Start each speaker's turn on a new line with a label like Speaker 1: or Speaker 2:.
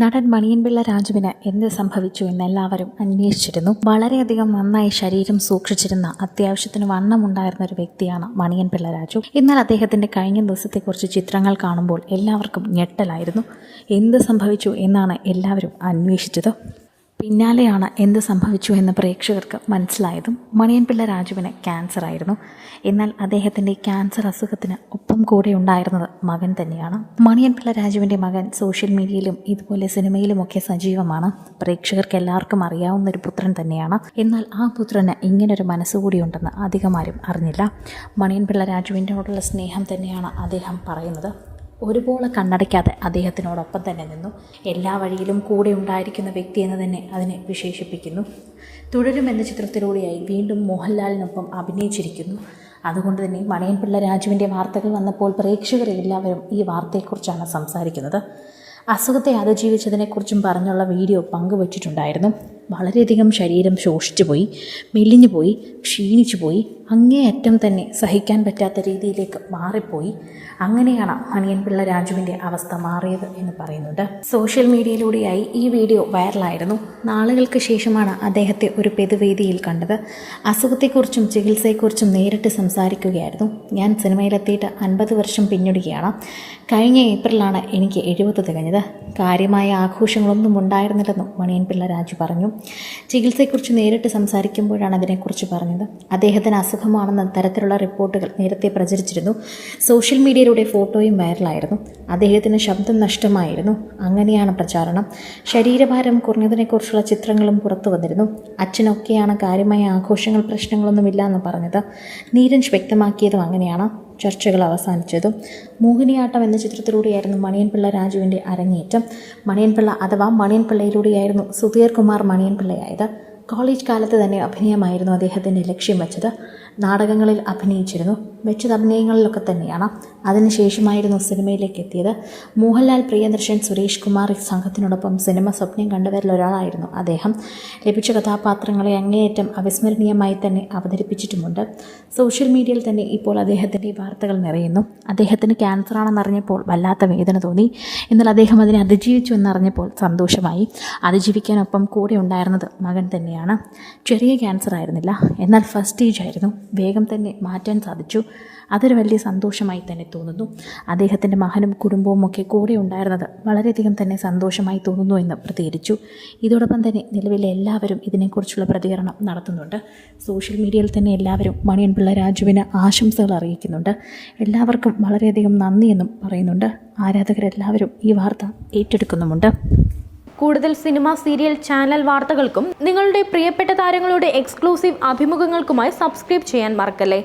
Speaker 1: നടൻ മണിയൻപിള്ള രാജുവിന് എന്ത് സംഭവിച്ചു എന്ന് എല്ലാവരും അന്വേഷിച്ചിരുന്നു. വളരെയധികം നന്നായി ശരീരം സൂക്ഷിച്ചിരുന്ന അത്യാവശ്യത്തിന് വണ്ണമുണ്ടായിരുന്ന ഒരു വ്യക്തിയാണ് മണിയൻപിള്ള രാജു. എന്നാൽ അദ്ദേഹത്തിന്റെ കഴിഞ്ഞ ദിവസത്തെക്കുറിച്ച് ചിത്രങ്ങൾ കാണുമ്പോൾ എല്ലാവർക്കും ഞെട്ടലായിരുന്നു. എന്ത് സംഭവിച്ചു എന്നാണ് എല്ലാവരും അന്വേഷിച്ചത്. പിന്നാലെയാണ് എന്ത് സംഭവിച്ചു എന്ന് പ്രേക്ഷകർക്ക് മനസ്സിലായതും മണിയൻപിള്ള രാജുവിന് ക്യാൻസർ ആയിരുന്നു. എന്നാൽ അദ്ദേഹത്തിന്റെ ക്യാൻസർ അസുഖത്തിന് ഒപ്പം കൂടെ ഉണ്ടായിരുന്നത് മകൻ തന്നെയാണ്. മണിയൻപിള്ള രാജുവിന്റെ മകൻ സോഷ്യൽ മീഡിയയിലും ഇതുപോലെ സിനിമയിലുമൊക്കെ സജീവമാണ്. പ്രേക്ഷകർക്ക് എല്ലാവർക്കും അറിയാവുന്ന ഒരു പുത്രൻ തന്നെയാണ്. എന്നാൽ ആ പുത്രന് ഇങ്ങനൊരു മനസ്സുകൂടി ഉണ്ടെന്ന് അധികമാരും അറിഞ്ഞില്ല. മണിയൻപിള്ള രാജുവിന്റെ സ്നേഹം തന്നെയാണ് അദ്ദേഹം പറയുന്നത്. ഒരുപോലെ കണ്ണടയ്ക്കാതെ അദ്ദേഹത്തിനോടൊപ്പം തന്നെ നിന്നു. എല്ലാ വഴിയിലും കൂടെ ഉണ്ടായിരിക്കുന്ന വ്യക്തി എന്ന് തന്നെ അതിനെ വിശേഷിപ്പിക്കുന്നു. തുടരും എന്ന ചിത്രത്തിലൂടെയായി വീണ്ടും മോഹൻലാലിനൊപ്പം അഭിനയിച്ചിരിക്കുന്നു. അതുകൊണ്ട് തന്നെ മണിയൻപിള്ള രാജുവിന്റെ വാർത്തകൾ വന്നപ്പോൾ പ്രേക്ഷകർ എല്ലാവരും ഈ വാർത്തയെക്കുറിച്ചാണ് സംസാരിക്കുന്നത്. അസുഖത്തെ അതിജീവിച്ചതിനെക്കുറിച്ചും പറഞ്ഞുള്ള വീഡിയോ പങ്കുവച്ചിട്ടുണ്ടായിരുന്നു. വളരെയധികം ശരീരം ശോഷിച്ചു പോയി മെലിഞ്ഞു പോയി ക്ഷീണിച്ചു പോയി അങ്ങേയറ്റം തന്നെ സഹിക്കാൻ പറ്റാത്ത രീതിയിലേക്ക് മാറിപ്പോയി. അങ്ങനെയാണ് മണിയൻപിള്ള രാജുവിന്റെ അവസ്ഥ മാറിയത് എന്ന് പറയുന്നുണ്ട്. സോഷ്യൽ മീഡിയയിലൂടെയായി ഈ വീഡിയോ വൈറലായിരുന്നു. നാളുകൾക്ക് ശേഷമാണ് അദ്ദേഹത്തെ ഒരു പെതുവേദിയിൽ കണ്ടത്. അസുഖത്തെക്കുറിച്ചും ചികിത്സയെക്കുറിച്ചും നേരിട്ട് സംസാരിക്കുകയായിരുന്നു. ഞാൻ സിനിമയിലെത്തിയിട്ട് അൻപത് വർഷം പിന്നിടുകയാണ്. കഴിഞ്ഞ ഏപ്രിലാണ് എനിക്ക് എഴുപത് തികഞ്ഞത്. കാര്യമായ ആഘോഷങ്ങളൊന്നും ഉണ്ടായിരുന്നില്ലെന്നും മണിയൻപിള്ള രാജു പറഞ്ഞു. ചികിത്സയെക്കുറിച്ച് നേരിട്ട് സംസാരിക്കുമ്പോഴാണ് അതിനെക്കുറിച്ച് പറഞ്ഞത്. അദ്ദേഹത്തിന് അസുഖമാണെന്ന തരത്തിലുള്ള റിപ്പോർട്ടുകൾ നേരത്തെ പ്രചരിച്ചിരുന്നു. സോഷ്യൽ മീഡിയയിലൂടെ ഫോട്ടോയും വൈറലായിരുന്നു. അദ്ദേഹത്തിന് ശബ്ദം നഷ്ടമായിരുന്നു. അങ്ങനെയാണ് പ്രചാരണം. ശരീരഭാരം കുറഞ്ഞതിനെക്കുറിച്ചുള്ള ചിത്രങ്ങളും പുറത്തു വന്നിരുന്നു. അച്ഛനൊക്കെയാണ് കാര്യമായ ആഘോഷങ്ങൾ പ്രശ്നങ്ങളൊന്നുമില്ല എന്ന് പറഞ്ഞത്. നീരഞ്ച് വ്യക്തമാക്കിയതും അങ്ങനെയാണ്. ചർച്ചകൾ അവസാനിച്ചതും മോഹിനിയാട്ടം എന്ന ചിത്രത്തിലൂടെയായിരുന്നു മണിയൻപിള്ള രാജുവിന്റെ അരങ്ങേറ്റം. മണിയൻപിള്ള അഥവാ മണിയൻപിള്ളയിലൂടെയായിരുന്നു സുധീർ കുമാർ മണിയൻപിള്ളയായത്. കോളേജ് കാലത്ത് തന്നെ അഭിനയമായിരുന്നു അദ്ദേഹത്തിന്റെ ലക്ഷ്യം വെച്ചത്. നാടകങ്ങളിൽ അഭിനയിച്ചിരുന്നു. വെച്ചത് അഭിനയങ്ങളിലൊക്കെ തന്നെയാണ്. അതിനുശേഷമായിരുന്നു സിനിമയിലേക്ക് എത്തിയത്. മോഹൻലാൽ പ്രിയദർശൻ സുരേഷ് കുമാർ സംഘത്തിനോടൊപ്പം സിനിമ സ്വപ്നം കണ്ടവരിൽ ഒരാളായിരുന്നു അദ്ദേഹം. ലഭിച്ച കഥാപാത്രങ്ങളെ അങ്ങേയറ്റം അവിസ്മരണീയമായി തന്നെ അവതരിപ്പിച്ചിട്ടുമുണ്ട്. സോഷ്യൽ മീഡിയയിൽ തന്നെ ഇപ്പോൾ അദ്ദേഹത്തിന്റെ വാർത്തകൾ നിറയുന്നു. അദ്ദേഹത്തിന് ക്യാൻസർ ആണെന്നറിഞ്ഞപ്പോൾ വല്ലാത്ത വേദന തോന്നി. എന്നാൽ അദ്ദേഹം അതിനെ അതിജീവിച്ചു എന്നറിഞ്ഞപ്പോൾ സന്തോഷമായി. അതിജീവിക്കാനൊപ്പം കൂടെ ഉണ്ടായിരുന്നത് മകൻ തന്നെയാണ്. ചെറിയ ക്യാൻസർ ആയിരുന്നില്ല എന്നാൽ ഫസ്റ്റ് സ്റ്റേജ് ആയിരുന്നു. വേഗം തന്നെ മാറ്റാൻ സാധിച്ചു. അതൊരു വലിയ സന്തോഷമായി തന്നെ തോന്നുന്നു. അദ്ദേഹത്തിന്റെ മകനും കുടുംബവും ഒക്കെ കൂടെ ഉണ്ടായിരുന്നത് വളരെയധികം തന്നെ സന്തോഷമായി തോന്നുന്നു എന്ന് പ്രതികരിച്ചു. ഇതോടൊപ്പം തന്നെ നിലവിലെ എല്ലാവരും ഇതിനെക്കുറിച്ചുള്ള പ്രതികരണം നടത്തുന്നുണ്ട്. സോഷ്യൽ മീഡിയയിൽ തന്നെ എല്ലാവരും മണിയൻപിള്ള രാജുവിന് ആശംസകൾ അറിയിക്കുന്നുണ്ട്. എല്ലാവർക്കും വളരെയധികം നന്ദിയെന്നും പറയുന്നുണ്ട്. ആരാധകരെല്ലാവരും ഈ വാർത്ത ഏറ്റെടുക്കുന്നുമുണ്ട്.
Speaker 2: കൂടുതൽ സിനിമ സീരിയൽ ചാനൽ വാർത്തകൾക്കും നിങ്ങളുടെ പ്രിയപ്പെട്ട താരങ്ങളുടെ എക്സ്ക്ലൂസീവ് അഭിമുഖങ്ങൾക്കുമായി സബ്സ്ക്രൈബ് ചെയ്യാൻ മറക്കല്ലേ?